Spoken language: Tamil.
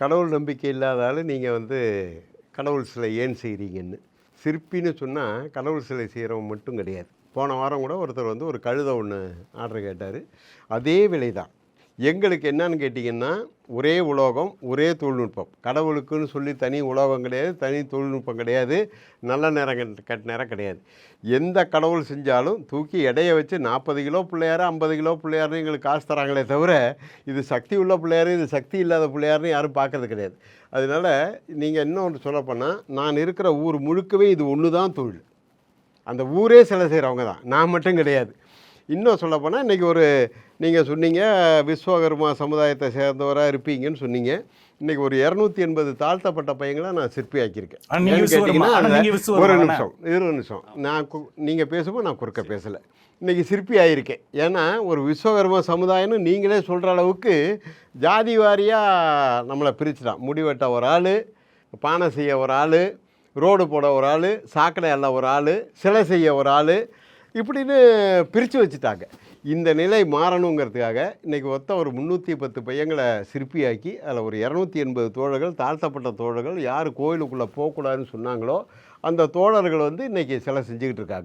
கடவுள் நம்பிக்கை இல்லாதால நீங்கள் வந்து கடவுள் சிலை ஏன் செய்கிறீங்கன்னு சிற்பின்னு சொன்னால் கடவுள் சிலை செய்கிறவங்க மட்டும் கிடையாது. போன வாரம் கூட ஒருத்தர் வந்து ஒரு கழுதை ஒன்று ஆர்டர் கேட்டார். அதே விலை தான் எங்களுக்கு என்னன்னு கேட்டிங்கன்னா ஒரே உலோகம் ஒரே தொழில்நுட்பம். கடவுளுக்குன்னு சொல்லி தனி உலோகம் கிடையாது தனி தொழில்நுட்பம் கிடையாது நல்ல நேரம் கட்- நேரம் கிடையாது. எந்த கடவுள் செஞ்சாலும் தூக்கி எடையை வச்சு நாற்பது கிலோ பிள்ளையார் ஐம்பது கிலோ பிள்ளையார்னு எங்களுக்கு காசு தராங்களே தவிர இது சக்தி உள்ள பிள்ளையார் இது சக்தி இல்லாத பிள்ளையார்னு யாரும் பார்க்கறது கிடையாது. அதனால் நீங்கள் இன்னொன்று சொல்லப்போனால் நான் இருக்கிற ஊர் முழுக்கவே இது ஒன்று தான் தொழில். அந்த ஊரே சிலை செய்கிறவங்க தான். நான் மட்டும் கிடையாது. இன்னும் சொல்லப்போனால் இன்றைக்கி ஒரு நீங்கள் சொன்னீங்க விஸ்வகர்மா சமுதாயத்தை சேர்ந்தவராக இருப்பீங்கன்னு சொன்னீங்க. இன்றைக்கி ஒரு இரநூத்தி எண்பது தாழ்த்தப்பட்ட பையங்களை நான் சிற்பி ஆக்கியிருக்கேன். ஆனா நீங்க ஏன்னு விஸ்வகர்மா. கேட்டிங்கன்னா, ஆனா அதுல நீங்க விஸ்வகர்மா ஒரு? நிமிஷம் இரு நிமிஷம். நான் நீங்கள் பேசும்போது நான் குறுக்க பேசலை. இன்றைக்கி சிற்பி ஆகியிருக்கேன் ஏன்னா ஒரு விஸ்வகர்ம சமுதாயம்னு நீங்களே சொல்கிற அளவுக்கு ஜாதி வாரியாக நம்மளை பிரிச்சுட்டான். முடிவெட்ட ஒரு ஆள் பானை செய்ய ஒரு ஆள் ரோடு போட ஒரு ஆள் சாக்கடை அள்ள ஒரு ஆள் சிலை செய்ய ஒரு ஆள் இப்படின்னு பிரித்து வச்சுட்டாங்க. இந்த நிலை மாறணுங்கிறதுக்காக இன்றைக்கி ஒத்த ஒரு முந்நூற்றி பத்து பையங்களை சிற்பியாக்கி அதில் ஒரு இரநூத்தி எண்பது தோழர்கள் தாழ்த்தப்பட்ட தோழர்கள் யார் கோயிலுக்குள்ளே போகக்கூடாதுன்னு சொன்னாங்களோ அந்த தோழர்கள் வந்து இன்றைக்கி சிலை செஞ்சுக்கிட்டு இருக்காங்க.